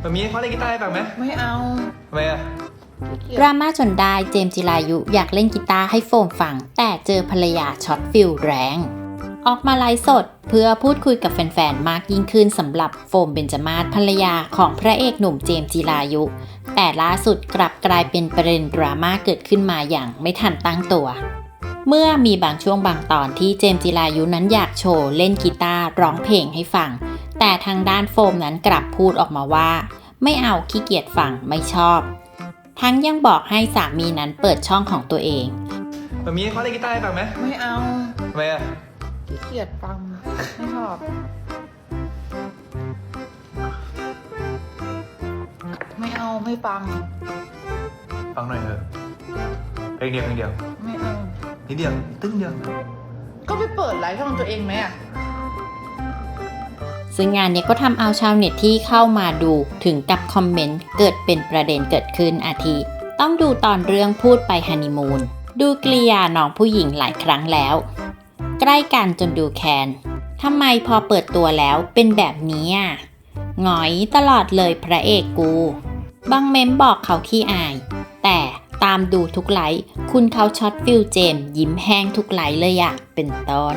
แบบนี้เขาเล่นกีตาร์ให้ฟังไหมไม่เอาทำไมอะดราม่าจนได้เจมส์จิรายุอยากเล่นกีตาร์ให้โฟมฟัง แต่เจอภรรยาช็อตฟิลแรง ออกมาไลฟ์สดเพื่อพูดคุยกับแฟนๆ มากยิ่งขึ้นสำหรับโฟมเบนจมาศภรรยาของพระเอกหนุ่มเจมส์จิรายุ แต่ล่าสุดกลับกลายเป็นประเด็นดราม่าเกิดขึ้นมาอย่างไม่ทันตั้งตัว เมื่อมีบางช่วงบางตอนที่เจมส์จิรายุนั้นอยากโชว์เล่นกีตาร์ร้องเพลงให้ฟัง แต่ทางด้านโฟมนั้นกลับพูดออกมาว่า ไม่เอาขี้เกียจฟังไม่ชอบ ทั้งยังบอกให้สามีนั้นเปิดช่องของตัวเองแบบนี้เขาเล่นกีตาร์ให้ฟังไหมไม่เอาทำไมอะขี้เกียจฟังไม่ชอบ ไม่เอาไม่ฟัง ฟังหน่อยเถอะเพลงเดียวเพลงเดียว ไม่เอานิดเดียวตึ้งเดียว ก็ไปเปิดไลฟ์ช่องตัวเองไหมอะ ซึ่งงานเนี้ยก็ทำเอาชาวเน็ตที่เข้ามาดูถึงกับคอมเมนต์เกิดเป็นประเด็นเกิดขึ้นอาทิ ต้องดูตอนเรื่องพูดไปฮันนีมูนดูกริยาน้องผู้หญิงหลายครั้งแล้ว ใกล้กันจนดูแคนทำไมพอเปิดตัวแล้วเป็นแบบนี้อะหงอยตลอดเลยพระเอกกู บางเมมบอกเขาขี้อาย แต่ตามดูทุกไลค์คุณเขาช็อตฟิลเจมยิ้มแห้งทุกไลค์เลยอะเป็นต้น